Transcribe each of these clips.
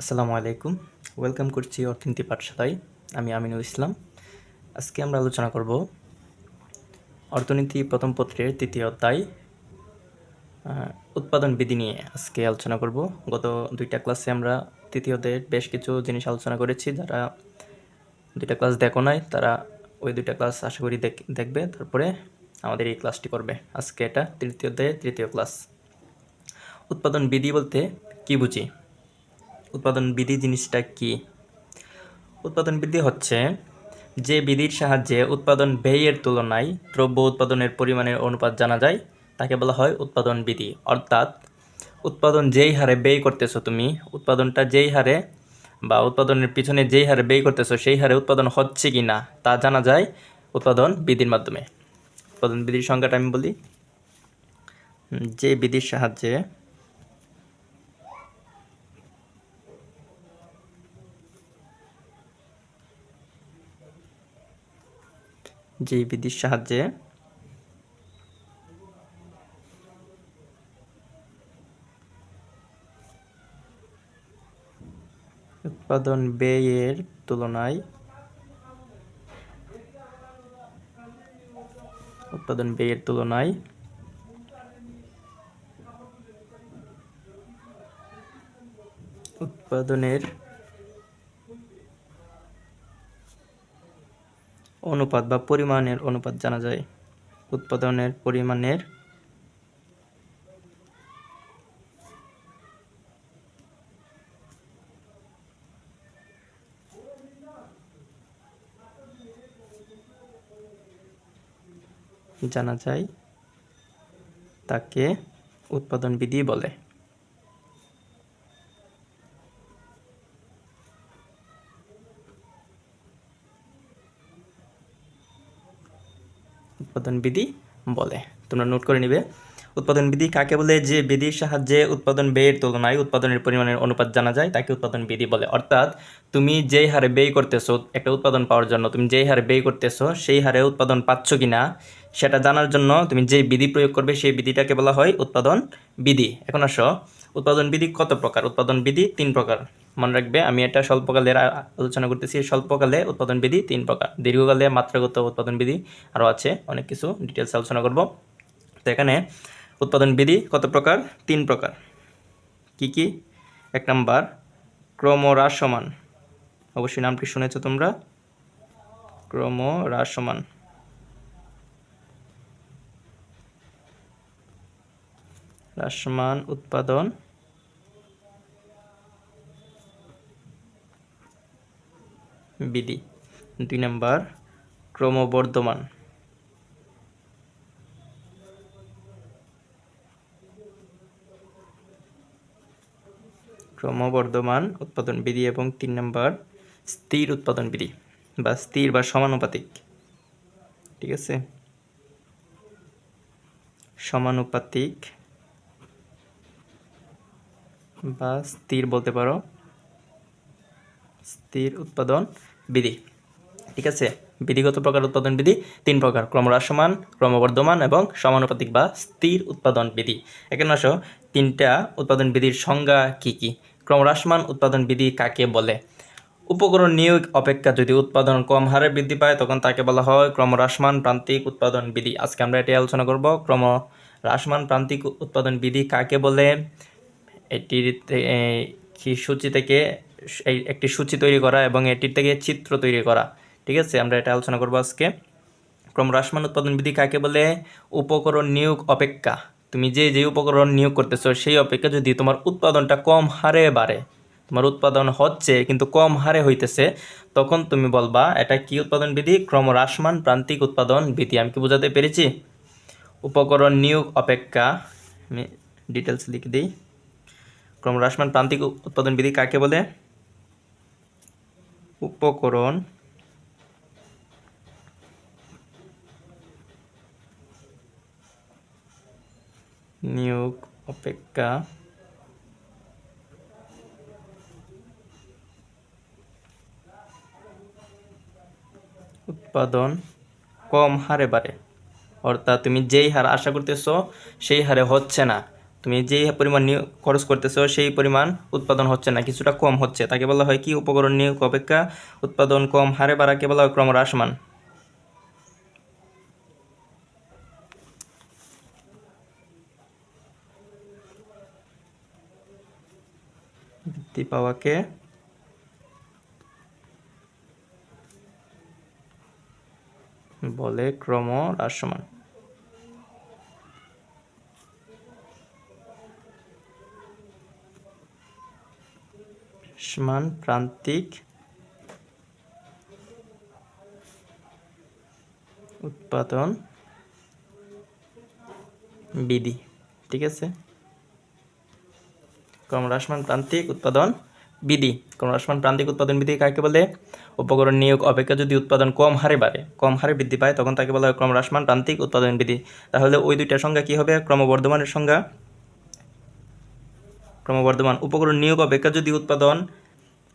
আসসালামু আলাইকুম। ওয়েলকাম করছি অর্থনীতি পাঠশালায়। আমি আমিনুল ইসলাম। আজকে আমরা আলোচনা করব অর্থনীতি প্রথম পত্রের তৃতীয় অধ্যায়। উৎপাদন বিধি নিয়ে আজকে আলোচনা করব। গত দুইটা ক্লাসে আমরা তৃতীয় অধ্যায়ের বেশ কিছু জিনিস আলোচনা করেছি। যারা দুইটা ক্লাস দেখো নাই, তারা ওই দুইটা ক্লাস আশা করি দেখ- দেখবে। তারপরে আমাদের এই ক্লাসটি করবে। আজকে এটা তৃতীয় অধ্যায়ের তৃতীয় ক্লাস। উৎপাদন বিধি বলতে কি বুঝি? উৎপাদন বিধি জিনিসটা কি? উৎপাদন বিধি হচ্ছে যে বিধির সাহায্যে উৎপাদন ব্যয়ের তুলনায় দ্রব্য উৎপাদনের পরিমাণের অনুপাত জানা যায়, তাকে বলা হয় উৎপাদন বিধি। অর্থাৎ উৎপাদন যেই হারে ব্যয় করতেছো তুমি, উৎপাদনটা যেই হারে বা উৎপাদনের পিছনে যেই হারে ব্যয় করতেছো, সেই হারে উৎপাদন হচ্ছে কি না, তা জানা যায় উৎপাদন বিধির মাধ্যমে। উৎপাদন বিধির সংজ্ঞাটা আমি বলি। যে বিধির সাহায্যে যে বিধির সাহায্যে। উৎপাদন ব্যয়ের তুলনায় উৎপাদন ব্যয়ের তুলনায় উৎপাদনের অনুপাত বা পরিমাণের অনুপাত জানা যায়। উৎপাদনের পরিমাণের জানা যায় তাকে উৎপাদন বিধি বলে। উৎপাদন বিধি বলে। তোমরা নোট করে নিবে। উৎপাদন বিধি কাকে বলে? যে বিধির সাহায্যে উৎপাদন ব্যয়ের তুলনায় উৎপাদনের পরিমাণের অনুপাত জানা যায়, তাকে উৎপাদন বিধি বলে। অর্থাৎ তুমি যেই হারে ব্যয় করতেছো, একটা উৎপাদন পাওয়ার জন্য, তুমি যেই হারে ব্যয় করতেছো, সেই হারে উৎপাদন পাচ্ছ কি না সেটা জানার জন্য তুমি যে বিধি প্রয়োগ করবে, সেই বিধিটাকে বলা হয় উৎপাদন বিধি। এখন আসো। উৎপাদন বিধি কত প্রকার? উৎপাদন বিধি তিন প্রকার। মনে রাখবে, আমি এটা স্বল্পকালের আলোচনা করতেছি। স্বল্পকালে উৎপাদন বিধি তিন প্রকার। দীর্ঘকালে মাত্রাগত উৎপাদন বিধি আরও আছে, অনেক কিছু ডিটেলস আলোচনা করব। তো এখানে উৎপাদন বিধি কত প্রকার? তিন প্রকার। কি কি? এক নাম্বার ক্রমহ্রাসমান অবশ্যই নামটি শুনেছো তোমরা। ক্রমহ্রাসমান হ্রাসমান উৎপাদন। বিধি দুই নাম্বার, ক্রমবর্ধমান। ক্রমবর্ধমান উৎপাদন বিধি এবং তিন নম্বর, স্থির উৎপাদন বিধি বা স্থির বা সমানুপাতিক। ঠিক আছে? সমানুপাতিক বা স্থির বলতে পারো। স্থির উৎপাদন বিধি। ঠিক আছে? বিধিগত প্রকার উৎপাদন বিধি তিন প্রকার, ক্রমহ্রাসমান, ক্রমবর্ধমান এবং সমানুপাতিক বা স্থির উৎপাদন বিধি। এখানে আসো, তিনটা উৎপাদন বিধির সংজ্ঞা কি কি? ক্রমহ্রাসমান উৎপাদন বিধি কাকে বলে? উপকরণ নিয়োগ অপেক্ষা যদি উৎপাদন কম হারে বৃদ্ধি পায়, তখন তাকে বলা হয় ক্রমহ্রাসমান প্রান্তিক উৎপাদন বিধি। আজকে আমরা এটি আলোচনা করব। ক্রমহ্রাসমান প্রান্তিক উৎপাদন বিধি কাকে বলে? এটির কি সূচি থেকে এই একটি সূচি তৈরি করা এবং এটির থেকে চিত্র তৈরি করা। ঠিক আছে? আমরা এটা আলোচনা করব আজকে। ক্রমহ্রাসমান উৎপাদন বিধি কাকে বলে? উপকরণ নিয়োগ অপেক্ষা। তুমি যে যে উপকরণ নিয়োগ করতেছো, সেই অপেক্ষা যদি তোমার উৎপাদনটা কম হারে বাড়ে, তোমার উৎপাদন হচ্ছে কিন্তু কম হারে হইতেছে, তখন তুমি বলবা, এটা কি উৎপাদন বিধি? ক্রমহ্রাসমান প্রান্তিক উৎপাদন বিধি। আমি কি বোঝাতে পেরেছি? উপকরণ নিয়োগ অপেক্ষা, আমি ডিটেলস লিখে দিই। ক্রমহ্রাসমান প্রান্তিক উৎপাদন বিধি কাকে বলে? উপকরণ নিয়োগ অপেক্ষা উৎপাদন কম হারে বাড়ে। অর্থাৎ তুমি যেই হার আশা করতেছো, সেই হারে হচ্ছে না। তুমি যেই পরিমাণ নিয়োগ খরচ করতেছো, সেই পরিমাণ উৎপাদন হচ্ছে না, কিছুটা কম হচ্ছে। তাকে বলা হয় কি উপকরণ নিয়োগ অপেক্ষা উৎপাদন কম, হারে বাড়াকে বলা হয় ক্রমহ্রাসমান। বৃদ্ধি পাওয়াকে বলে ক্রমহ্রাসমান। সমান প্রান্তিক উৎপাদন বিধি ঠিক আছে? ক্রমহ্রাসমান প্রান্তিক উৎপাদন বিধি ক্রমহ্রাসমান প্রান্তিক উৎপাদন বিধি কাকে বলে? উপকরণ নিয়োগ অপেক্ষা যদি উৎপাদন কম হারে বাড়ে, কম হারে বৃদ্ধি পায়, তখন তাকে বলা হয় ক্রমহ্রাসমান প্রান্তিক উৎপাদন বিধি তাহলে ওই দুইটার সংজ্ঞা কী হবে? ক্রমবর্ধমানের সংজ্ঞা। ক্রমবর্ধমান উপকরণ নিয়োগ অপেক্ষা যদি উৎপাদন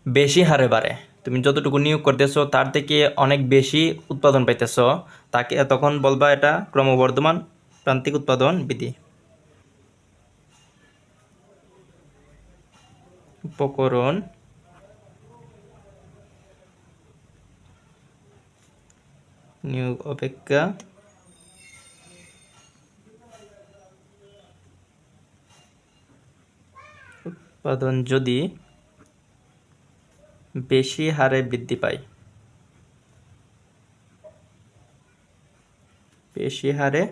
বেশি হারে বাড়ে। তুমি যতটুকু নিয়োগ করতেছো, তার থেকে অনেক বেশি উৎপাদন পাইতেছো। তাকে তখন বলবা, এটা ক্রমবর্ধমান প্রান্তিক উৎপাদন বিধি উপকরণ। নিয়োগ অপেক্ষা। উৎপাদন যদি বেশি হারে বৃদ্ধি পায়। বেশি হারে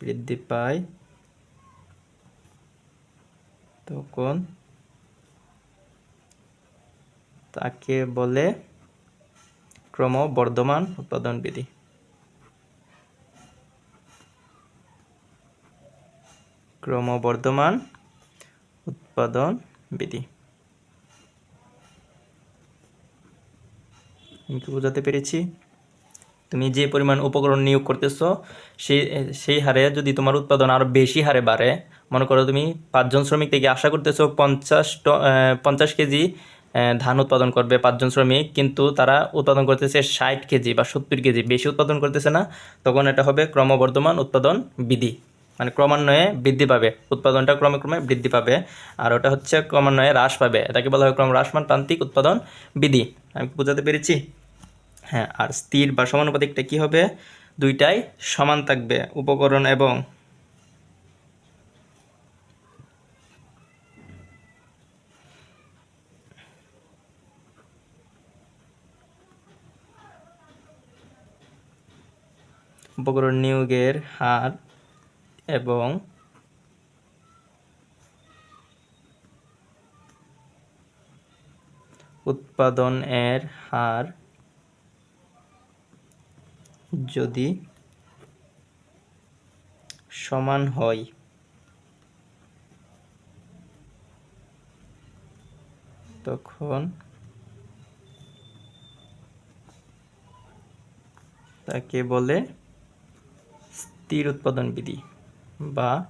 বৃদ্ধি পায় তখন তাকে বলে ক্রমবর্ধমান উৎপাদন বিধি। ক্রমবর্ধমান উৎপাদন বিধি আমি কি বোঝাতে পেরেছি? তুমি যে পরিমাণ উপকরণ নিয়োগ করতেছো সেই সেই হারে যদি তোমার উৎপাদন আরও বেশি হারে বাড়ে, মনে করো তুমি পাঁচজন শ্রমিক থেকে আশা করতেছো পঞ্চাশ ট- পঞ্চাশ কেজি ধান উৎপাদন করবে পাঁচজন শ্রমিক, কিন্তু তারা উৎপাদন করতেছে ষাট কেজি বা সত্তর কেজি, বেশি উৎপাদন করতেছে না, তখন এটা হবে ক্রমবর্ধমান উৎপাদন বিধি। মানে ক্রমান্বয়ে বৃদ্ধি পাবে। উৎপাদনটা ক্রমে ক্রমে বৃদ্ধি পাবে। আর ওটা হচ্ছে ক্রমান্বয়ে হ্রাস পাবে। এটাকে বলা হয় ক্রম হ্রাসমান প্রান্তিক উৎপাদন বিধি। আমি বোঝাতে পেরেছি? হ্যাঁ আর স্থির বা সমানুপাতিকটা কি হবে? দুইটাই সমান থাকবে। উপকরণ এবং উপকরণ নিয়োগের হার এবং উৎপাদনের হার যদি সমান হয় তখন তাকে বলে স্থির উৎপাদন বিধি। বা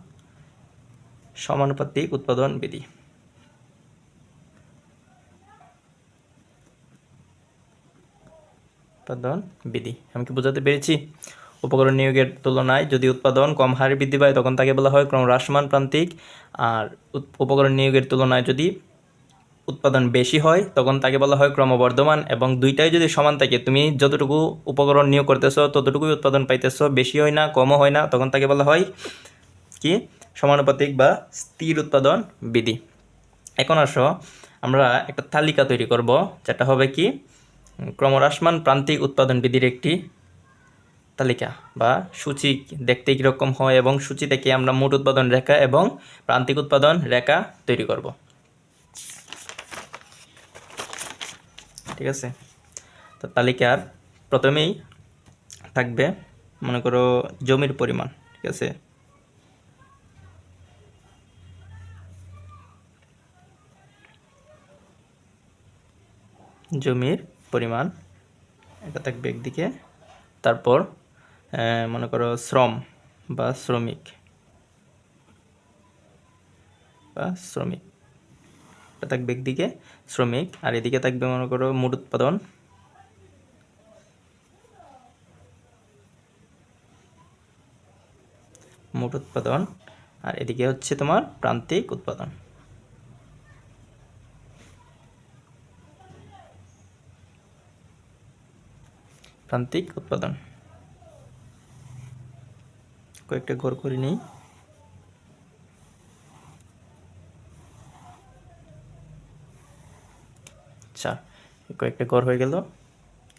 সমানুপাতিক উৎপাদন বিধি। উৎপাদন বিধি। আমি কি বোঝাতে পেরেছি? উপকরণ নিয়োগের তুলনায় যদি উৎপাদন কম হারে বৃদ্ধি পায়, তখন তাকে বলা হয় ক্রম হ্রাসমান প্রান্তিক। আর উপকরণ নিয়োগের তুলনায় যদি উৎপাদন বেশি হয়, তখন তাকে বলা হয় ক্রমবর্ধমান। এবং দুইটাই যদি সমান থাকে, তুমি যতটুকু উপকরণ নিয়োগ করতেছ, ততটুকুই উৎপাদন পাইতেছো। বেশি হয় না, কমও হয় না, তখন তাকে বলা হয় কি? সমানুপাতিক বা স্থির উৎপাদন বিধি। এখন আসো, আমরা একটা তালিকা তৈরি করব, যেটা হবে কি? ক্রমহ্রাসমান প্রান্তিক উৎপাদন বিধির একটি তালিকা বা সূচি দেখতে কীরকম হয় এবং সূচি থেকে আমরা মোট উৎপাদন রেখা এবং প্রান্তিক উৎপাদন রেখা তৈরি করব। ঠিক আছে? তো তালিকার প্রথমেই থাকবে, মনে করো, জমির পরিমাণ, ঠিক আছে? জমির পরিমাণ, এটা থাকবে একদিকে। তারপর মনে করো শ্রম বা শ্রমিক। বা শ্রমিক। এটা থাকবে একদিকে শ্রমিক, আর এদিকে থাকবে মনে করো মোট উৎপাদন। মোট উৎপাদন, আর এদিকে হচ্ছে তোমার প্রান্তিক উৎপাদন। প্রান্তিক উৎপাদন। কয়েকটা ঘর করে নিই। আচ্ছা কয়েকটা ঘর হয়ে গেল।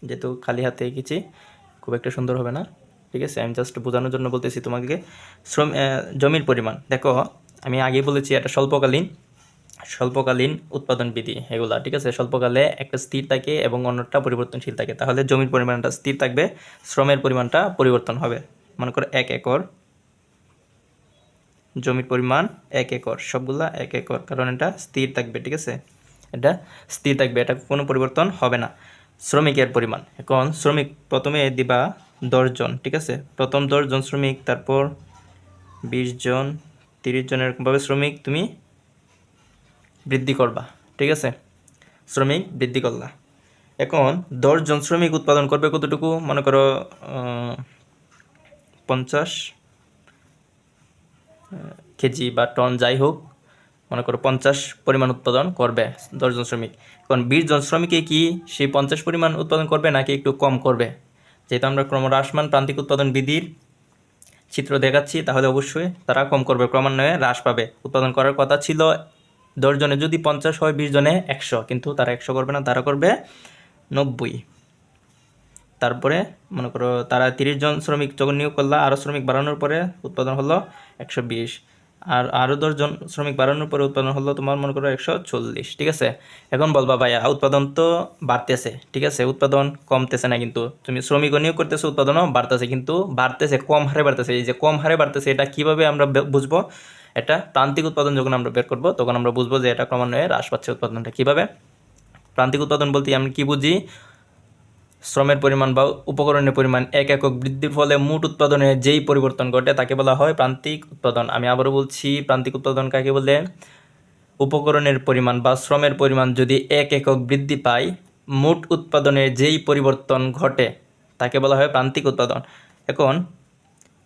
যেহেতু খালি হাতে এঁকেছি, খুব একটা সুন্দর হবে না। ঠিক আছে, আমি জাস্ট বোঝানোর জন্য বলতেছি তোমাকে শ্রম জমির পরিমাণ। দেখো, আমি আগেই বলেছি এটা স্বল্পকালীন। স্বল্পকালীন উৎপাদন বিধি এগুলা, ঠিক আছে? স্বল্পকালে একটা স্থির থাকে এবং অন্যটা পরিবর্তনশীল থাকে। তাহলে জমির পরিমাণটা স্থির থাকবে, শ্রমের পরিমাণটা পরিবর্তন হবে। মনে করো এক একর। জমির পরিমাণ এক একর, সবগুলা এক একর, কারণ এটা স্থির থাকবে, ঠিক আছে? এটা স্থির থাকবে, এটা কোনো পরিবর্তন হবে না। শ্রমিকের পরিমাণ, এখন শ্রমিক প্রথমে দিবা দশজন ঠিক আছে? প্রথম দশজন শ্রমিক, তারপর বিশ জন, তিরিশ জন এরকমভাবে শ্রমিক তুমি বৃদ্ধি করবা, ঠিক আছে? শ্রমিক বৃদ্ধি করলা। এখন দশজন শ্রমিক উৎপাদন করবে কতটুকু? মনে করো পঞ্চাশ কেজি বা টন যাই হোক, মনে করো পঞ্চাশ পরিমাণ উৎপাদন করবে দশজন শ্রমিক। এখন বিশ জন শ্রমিকে কি সেই পঞ্চাশ পরিমাণ উৎপাদন করবে নাকি একটু কম করবে? যেহেতু আমরা ক্রমহ্রাসমান প্রান্তিক উৎপাদন বিধির চিত্র দেখাচ্ছি, তাহলে অবশ্যই তারা কম করবে। ক্রমান্বয়ে হ্রাস পাবে। উৎপাদন করার কথা ছিল দশ জনে, যদি পঞ্চাশ হয় বিশ জনে, একশো। কিন্তু তারা একশো করবে না, তারা করবে নব্বই। তারপরে মনে করো তারা তিরিশ জন শ্রমিক যখন নিয়োগ করল আরও শ্রমিক বাড়ানোর পরে উৎপাদন হলো একশো বিশ। আর আরও দশজন শ্রমিক বাড়ানোর পরে উৎপাদন হলো তোমার মনে করো একশো চল্লিশ, ঠিক আছে? এখন বলবা ভাইয়া, উৎপাদন তো বাড়তেছে, ঠিক আছে? উৎপাদন কমতেছে না কিন্তু। তুমি শ্রমিকও নিয়োগ করতেছো, উৎপাদনও বাড়তেছে, কিন্তু বাড়তেছে, কম হারে বাড়তেছে। এই যে কম হারে বাড়তেছে, এটা কীভাবে আমরা বুঝব? এটা প্রান্তিক উৎপাদন যখন আমরা বের করব, তখন আমরা বুঝব যে এটা ক্রমান্বয়ে হ্রাস পাচ্ছে উৎপাদনটা কীভাবে। প্রান্তিক উৎপাদন বলতে আমি কি বুঝি? শ্রমের পরিমাণ বা উপকরণের পরিমাণ এক একক বৃদ্ধির ফলে মোট উৎপাদনে যেই পরিবর্তন ঘটে তাকে বলা হয় প্রান্তিক উৎপাদন। আমি আবারও বলছি, প্রান্তিক উৎপাদন কাকে বলে? উপকরণের পরিমাণ বা শ্রমের পরিমাণ যদি এক একক বৃদ্ধি পায়, মোট উৎপাদনে যেই পরিবর্তন ঘটে তাকে বলা হয় প্রান্তিক উৎপাদন। এখন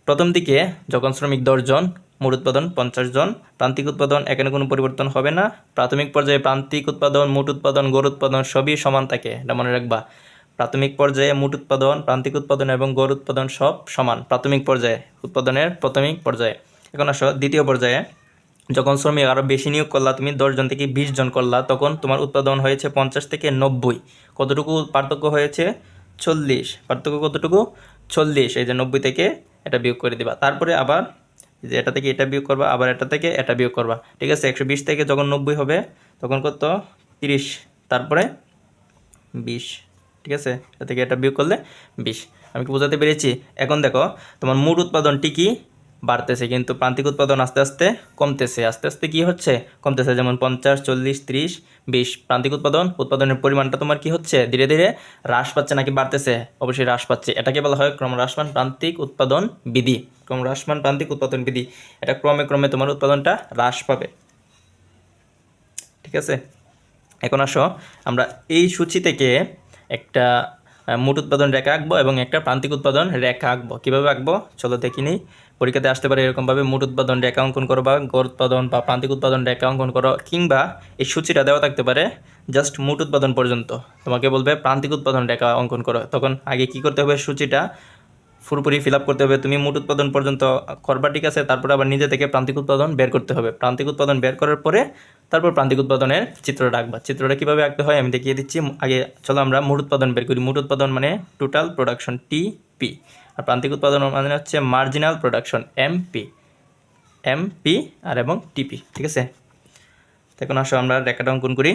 প্রথম দিকে যখন শ্রমিক দশজন মোট উৎপাদন পঞ্চাশ জন, প্রান্তিক উৎপাদন এখানে কোনো পরিবর্তন হবে না। প্রাথমিক পর্যায়ে প্রান্তিক উৎপাদন, মোট উৎপাদন, গড় উৎপাদন সবই সমান থাকে, এটা মনে রাখবা। প্রাথমিক পর্যায়ে মোট উৎপাদন, প্রান্তিক উৎপাদন এবং গড় উৎপাদন সব সমান, প্রাথমিক পর্যায়ে উৎপাদনের প্রাথমিক পর্যায়ে। এখন আসো দ্বিতীয় পর্যায়ে। যখন শ্রমিক আরও বেশি নিয়োগ করলা, তুমি দশজন থেকে বিশ জন করলা, তখন তোমার উৎপাদন হয়েছে পঞ্চাশ থেকে নব্বই। কতটুকু পার্থক্য হয়েছে? চল্লিশ। পার্থক্য কতটুকু? চল্লিশ। এই যে নব্বই থেকে এটা বিয়োগ করে দিবা। তারপরে আবার যে এটা থেকে এটা বিয়োগ করবা, আবার এটা থেকে এটা বিয়োগ করবা। ঠিক আছে? একশো বিশ থেকে যখন নব্বই হবে, তখন কত? তিরিশ। তারপরে বিশ। ঠিক আছে? এটা থেকে এটা বিয়োগ করলে বিশ। আমি কি বোঝাতে পেরেছি? এখন দেখো, তোমার মোট উৎপাদনটি কি? বাড়তেছে, কিন্তু প্রান্তিক উৎপাদন আস্তে আস্তে কমতেছে। আস্তে আস্তে কি হচ্ছে? কমতেছে, যেমন পঞ্চাশ, চল্লিশ, ত্রিশ, বিশ। প্রান্তিক উৎপাদন, উৎপাদনের পরিমাণটা তোমার কি হচ্ছে? ধীরে ধীরে হ্রাস পাচ্ছে নাকি বাড়তেছে? অবশ্যই হ্রাস পাচ্ছে। এটাকে বলা হয় ক্রম ক্রমহ্রাসমান প্রান্তিক উৎপাদন বিধি। ক্রমহ্রাসমান প্রান্তিক উৎপাদন বিধি এটা ক্রমে ক্রমে তোমার উৎপাদনটা হ্রাস পাবে। ঠিক আছে? এখন আসো, আমরা এই সূচি থেকে একটা মোট উৎপাদন রেখা আঁকবো এবং একটা প্রান্তিক উৎপাদন রেখা আঁকবো। কীভাবে আঁকবো? চলো দেখি নিই। পরীক্ষাতে আসতে পারে এরকমভাবে মোট উৎপাদন রেখা অঙ্কন করো বা গড় উৎপাদন বা প্রান্তিক উৎপাদন রেখা অঙ্কন করো, কিংবা এই সূচিটা দেওয়া থাকতে পারে জাস্ট মোট উৎপাদন পর্যন্ত। তোমাকে বলবে প্রান্তিক উৎপাদন রেখা অঙ্কন করো। তখন আগে কি করতে হবে? সূচিটা পুরোপুরি ফিল আপ করতে হবে, তুমি মোট উৎপাদন পর্যন্ত করবা ঠিক আছে, তারপরে আবার নিজে থেকে প্রান্তিক উৎপাদন বের করতে হবে। প্রান্তিক উৎপাদন বের করার পরে তারপর প্রান্তিক উৎপাদনের চিত্রটা আঁকবা। চিত্রটা কীভাবে আঁকতে হয় আমি দেখিয়ে দিচ্ছি। আগে চলো আমরা মোট উৎপাদন বের করি। মোট উৎপাদন মানে টোটাল প্রোডাকশন টি পি আর প্রান্তিক উৎপাদন মানে হচ্ছে marginal production M P M P আর এবং টিপি ঠিক আছে? এখন আসো আমরা রেখাটা অঙ্কন করি।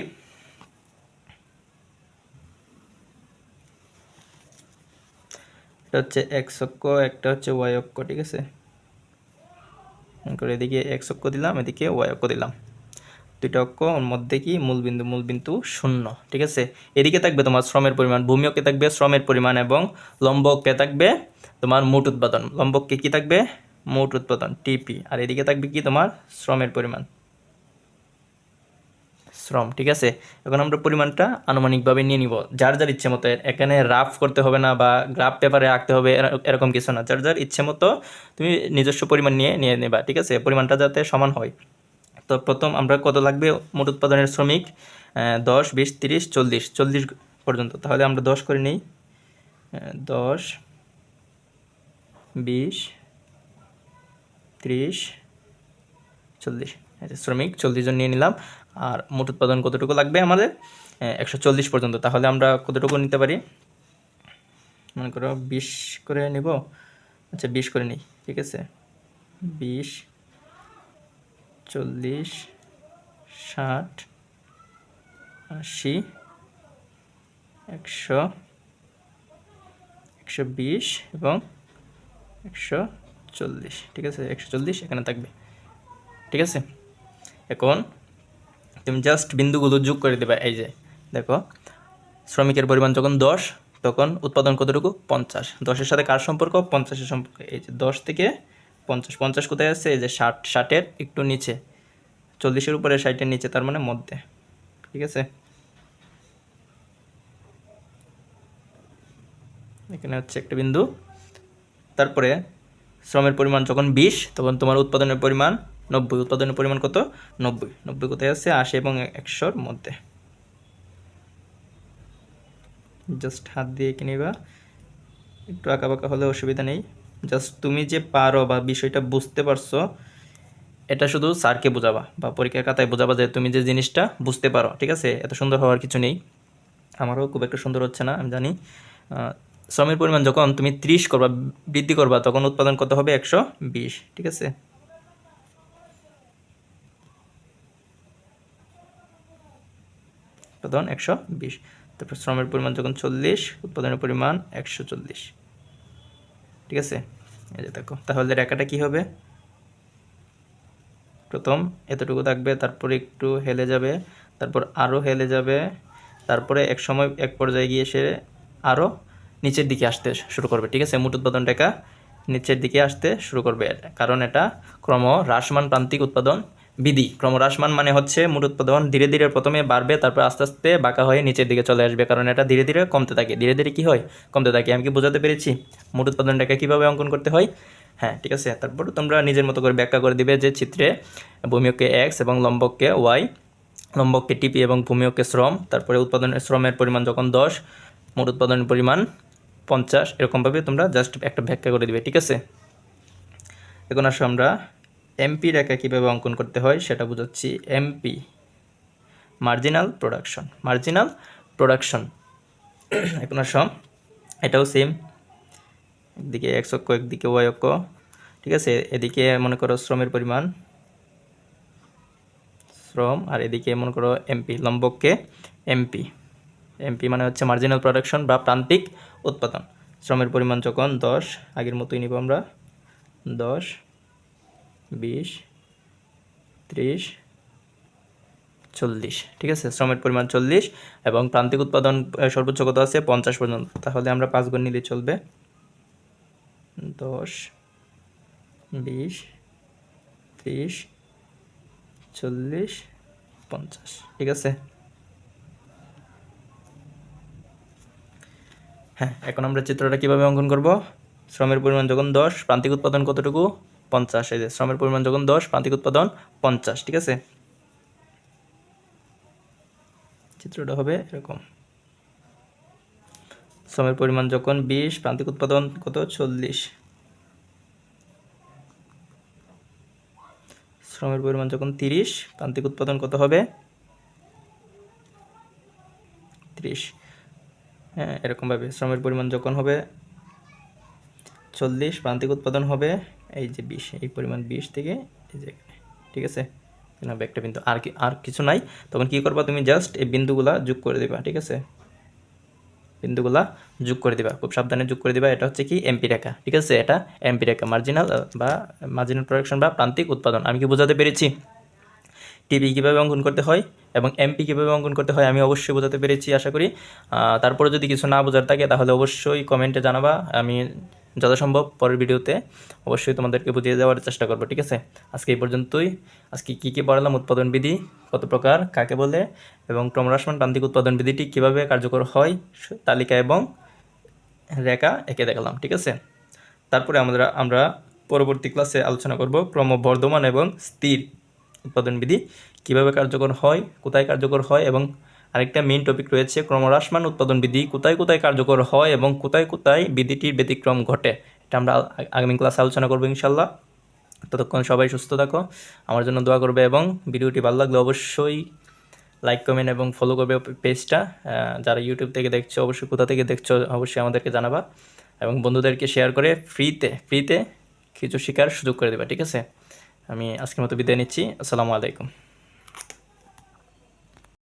এটা হচ্ছে এক্স অক্ষ, একটা হচ্ছে ওয়াই অক্ষ, ঠিক আছে? করো এদিকে এক্স অক্ষ দিলাম, এদিকে ওয়াই অক্ষ দিলাম। দুইটা অক্ষ, ওর মধ্যে কি? মূলবিন্দু মূলবিন্দু শূন্য, ঠিক আছে? এদিকে থাকবে তোমার শ্রমের পরিমাণ ভূমি অক্ষে থাকবে শ্রমের পরিমাণ এবং লম্ব অক্ষে থাকবে তোমার মোট উৎপাদন। লম্ব অক্ষে কি থাকবে? মোট উৎপাদন টিপি আর এদিকে থাকবে কি? তোমার শ্রমের পরিমাণ। শ্রম, ঠিক আছে? এখন আমরা পরিমাণটা আনুমানিকভাবে নিয়ে নিব। যার যার ইচ্ছে মতো, এখানে রাফ করতে হবে না বা গ্রাফ পেপারে আঁকতে হবে এরকম কিছু না। যার যার ইচ্ছে মতো তুমি নিজস্ব পরিমাণ নিয়ে নিয়ে নেবা, ঠিক আছে? পরিমাণটা যাতে সমান হয়। তো প্রথম আমরা কত লাগবে মোট উৎপাদনের শ্রমিক? দশ, বিশ, তিরিশ, চল্লিশ। চল্লিশ পর্যন্ত। তাহলে আমরা দশ করে নিই। দশ, বিশ, ত্রিশ, চল্লিশ। শ্রমিক, চল্লিশ জন নিয়ে নিলাম। আর মোট উৎপাদন কতটুকু লাগবে আমাদের? একশো চল্লিশ পর্যন্ত। তাহলে আমরা কতটুকু নিতে পারি? মনে করো বিশ করে নিব। আচ্ছা বিশ করে নিই, ঠিক আছে? বিশ, চল্লিশ, ষাট, আশি, একশো একশো বিশ এবং একশো চল্লিশ, ঠিক আছে? একশো চল্লিশ এখানে থাকবে, ঠিক আছে? এখন তুমি জাস্ট বিন্দুগুলো যোগ করে দেবে, এই যে, দেখো, শ্রমিকের পরিমাণ যখন দশ, তখন উৎপাদন কতটুকু? পঞ্চাশ। দশের সাথে কার সম্পর্ক? পঞ্চাশের সম্পর্ক। এই যে দশ থেকে পঞ্চাশ। পঞ্চাশ কোথায় আছে? এই যে ষাট। ষাটের একটু নিচে। চল্লিশের উপরে, ষাটের নিচে, তার মানে মধ্যে। ঠিক আছে? এখানে হচ্ছে একটা বিন্দু। তারপরে শ্রমের পরিমাণ যখন বিশ, তখন তোমার উৎপাদনের পরিমাণ নব্বই, উৎপাদনের পরিমাণ কত? নব্বই। নব্বই কোথায় আছে? আশি এবং একশোর মধ্যে। জাস্ট হাত দিয়ে এঁকে নিবা। একটু আঁকা বাঁকা হলে অসুবিধা নেই। জাস্ট তুমি যে পারো বা বিষয়টা বুঝতে পারছ, এটা শুধু স্যারকে বোঝাবা বা পরীক্ষার খাতায় বোঝাবা যে তুমি যে জিনিসটা বুঝতে পারো, ঠিক আছে? এত সুন্দর হওয়ার কিছু নেই। আমারও খুব একটা সুন্দর হচ্ছে না, আমি জানি। শ্রমের পরিমাণ যখন তুমি ত্রিশ করবা, বৃদ্ধি করবা, তখন উৎপাদন কত হবে? একশো বিশ, ঠিক আছে? উৎপাদন একশো বিশ। তারপর শ্রমের পরিমাণ যখন চল্লিশ, উৎপাদনের পরিমাণ একশো চল্লিশ। ঠিক আছে? এই যে দেখো, তাহলে রেখাটা কি হবে? প্রথম এতটুকু থাকবে, তারপরে একটু হেলে যাবে, তারপর আরও হেলে যাবে, তারপরে এক সময় এক পর্যায়ে গিয়ে সে আরও নিচের দিকে আসতে শুরু করবে। ঠিক আছে? মোট উৎপাদন রেখা নিচের দিকে আসতে শুরু করবে। কারণ এটা ক্রম হ্রাসমান প্রান্তিক উৎপাদন। বিধি। ক্রম হ্রাসমান মানে হচ্ছে মোট উৎপাদন ধীরে ধীরে প্রথমে বাড়বে, তারপর আস্তে আস্তে বাঁকা হয়ে নিচের দিকে চলে আসবে, কারণ এটা ধীরে ধীরে কমতে থাকে। ধীরে ধীরে কি হয়? কমতে থাকে। আমি কি বোঝাতে পেরেছি? মোট উৎপাদনটাকে কীভাবে অঙ্কন করতে হয়? হ্যাঁ ঠিক আছে। তারপর তোমরা নিজের মতো করে ব্যাখ্যা করে দিবে যে চিত্রে ভূমিয়কে এক্স এবং লম্বককে ওয়াই লম্বককে টিপি এবং ভূমিয়কে শ্রম, তারপরে উৎপাদনের শ্রমের পরিমাণ যখন দশ, মোট উৎপাদনের পরিমাণ পঞ্চাশ, এরকমভাবে তোমরা জাস্ট একটা ব্যাখ্যা করে দিবে, ঠিক আছে? এখন আসো আমরা এমপি রেখা কীভাবে অঙ্কন করতে হয় সেটা বুঝাচ্ছি MP marginal production marginal production এখন আসো, এটাও সেম একদিকে এক্স অক্ষ, একদিকে ওয়াই অক্ষ, ঠিক আছে? এদিকে মনে করো শ্রমের পরিমাণ, শ্রম, আর এদিকে মনে করো এমপি লম্বককে এমপি এমপি মানে হচ্ছে মার্জিনাল প্রোডাকশন বা প্রান্তিক উৎপাদন। শ্রমের পরিমাণ যখন দশ, আগের মতোই নিব আমরা, দশ বিশ, ত্রিশ, চল্লিশ। ঠিক আছে? শ্রমের পরিমাণ চল্লিশ এবং প্রান্তিক উৎপাদন সর্বোচ্চ কত আছে? পঞ্চাশ পর্যন্ত। তাহলে আমরা পাঁচ গুণ নিলে চলবে দশ, বিশ, ত্রিশ, চল্লিশ, পঞ্চাশ। ঠিক আছে? হ্যাঁ এখন আমরা চিত্রটা কীভাবে অঙ্কন করব? শ্রমের পরিমাণ যখন দশ, প্রান্তিক উৎপাদন কতটুকু? পঞ্চাশ, এই যে শ্রমের পরিমাণ যখন দশ, প্রান্তিক উৎপাদন পঞ্চাশ, ঠিক আছে? চিত্রটা হবে এরকম। শ্রমের পরিমাণ যখন বিশ, প্রান্তিক উৎপাদন কত? চল্লিশ। শ্রমের পরিমাণ যখন তিরিশ, প্রান্তিক উৎপাদন কত হবে? ত্রিশ। হ্যাঁ এরকমভাবে। শ্রমের পরিমাণ যখন হবে চল্লিশ, প্রান্তিক উৎপাদন হবে এই যে বিশ, এই পরিমাণ বিশ থেকে এই যে ঠিক আছে? এখানে হবে একটা বিন্দু, আর কি, আর কিছু নাই। তখন কি করবা তুমি? জাস্ট এই বিন্দুগুলা যোগ করে দিবা, ঠিক আছে? বিন্দুগুলা যোগ করে দিবা, খুব সাবধানে যোগ করে দিবা। এটা হচ্ছে কি? এমপি রেখা, ঠিক আছে? এটা এমপি রেখা মার্জিনাল বা মার্জিনাল প্রোডাকশন বা প্রান্তিক উৎপাদন। আমি কি বোঝাতে পেরেছি? টিভি কীভাবে অঙ্কন করতে হয় এবং এমপি কীভাবে অঙ্কন করতে হয়, আমি অবশ্যই বোঝাতে পেরেছি, আশা করি। তারপরে যদি কিছু না বোঝার থাকে, তাহলে অবশ্যই কমেন্টে জানাবা। আমি যথাসম্ভব পরের ভিডিওতে অবশ্যই তোমাদেরকে বুঝিয়ে দেওয়ার চেষ্টা করব, ঠিক আছে? আজকে এই পর্যন্তই। আজকে কী কী পড়ালাম, উৎপাদন বিধি কত প্রকার, কাকে বলে, এবং ক্রমহ্রাসমান প্রান্তিক উৎপাদন বিধিটি কীভাবে কার্যকর হয় তালিকা এবং রেখা এঁকে দেখালাম, ঠিক আছে? তারপরে আমরা আমরা পরবর্তী ক্লাসে আলোচনা করব ক্রমবর্ধমান এবং স্থির উৎপাদন বিধি কীভাবে কার্যকর হয়, কোথায় কার্যকর হয় এবং আরেকটা মেইন টপিক রয়েছে, ক্রমহ্রাসমান উৎপাদন বিধি কোথায় কোথায় কার্যকর হয় এবং কোথায় কোথায় বিধিটির ব্যতিক্রম ঘটে, এটা আমরা আগামী ক্লাসে আলোচনা করব ইনশাল্লাহ ততক্ষণ সবাই সুস্থ থাকো, আমার জন্য দোয়া করবে এবং ভিডিওটি ভালো লাগলে অবশ্যই লাইক কমেন্ট এবং ফলো করবে পেজটা যারা ইউটিউব থেকে দেখছ, অবশ্যই কোথা থেকে দেখছ, অবশ্যই আমাদেরকে জানাবা এবং বন্ধুদেরকে শেয়ার করে ফ্রিতে ফ্রিতে কিছু শেখার সুযোগ করে দেবা, ঠিক আছে? আমি আজকের মতো বিদায় নিচ্ছি, আসসালামু আলাইকুম।